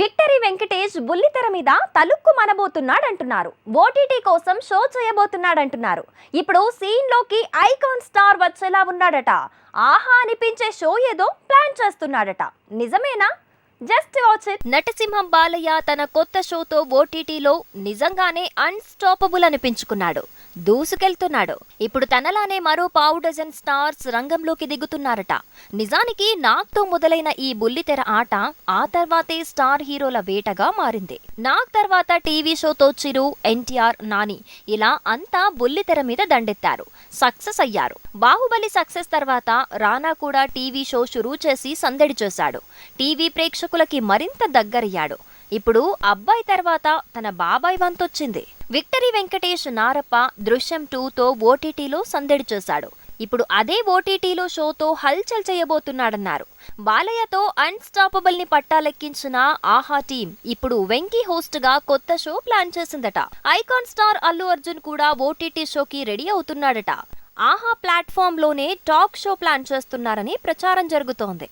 Victory Venkatesh బుల్లితెర మీద తలుక్కు మనబోతున్నాడంటున్నారు. OTT కోసం షో చేయబోతున్నాడంటున్నారు. ఇప్పుడు సీన్లోకి ఐకాన్ స్టార్ వచ్చేలా ఉన్నాడట. ఆహా అనిపించే షో ఏదో ప్లాన్ చేస్తున్నాడట. నిజమేనా? Just watch it. నటసింహం బాలయ్య తన కొత్త షోతో ఓటీటీలో నిజంగానే అన్స్టాపబుల్ అనిపించుకున్నాడు. దూసుకెళ్తున్నాడు. ఇప్పుడు తనలానే మరో పావు డజన్ స్టార్స్ రంగంలోకి దిగుతున్నారట. నిజానికి నాగ్తో మొదలైన ఈ బుల్లితెర ఆట ఆ తర్వాతే స్టార్ హీరోల వేటగా మారింది. నాగ్ తర్వాత టీవీ షోతో చిరు ఎన్టీఆర్ నాని ఇలా అంతా బుల్లితెర మీద దండెత్తారు. సక్సెస్ అయ్యారు. బాహుబలి సక్సెస్ తర్వాత రానా కూడా టీవీ షో షురూ చేసి సందడి చేశాడు. టీవీ ప్రేక్షకులకి మరింత దగ్గరయ్యాడు. ఇప్పుడు అబ్బాయి తర్వాత తన బాబాయ్ వంతొచ్చింది. విక్టరీ వెంకటేష్ నారప్ప దృశ్యం టూతో ఓటీటీలో సందడి చేశాడు. ఇప్పుడు అదే ఓటీటీలో షోతో హల్చల్ చేయబోతున్నాడన్నారు. బాలయ్యతో అన్స్టాపబుల్ని పట్టాలెక్కించిన ఆహా టీం ఇప్పుడు వెంకీ హోస్ట్గా కొత్త షో ప్లాన్ చేసిందట. ఐకాన్ స్టార్ అల్లు అర్జున్ కూడా ఓటీటీ షోకి రెడీ అవుతున్నాడట. ఆహా ప్లాట్ఫామ్లోనే టాక్ షో ప్లాన్ చేస్తున్నారని ప్రచారం జరుగుతోంది.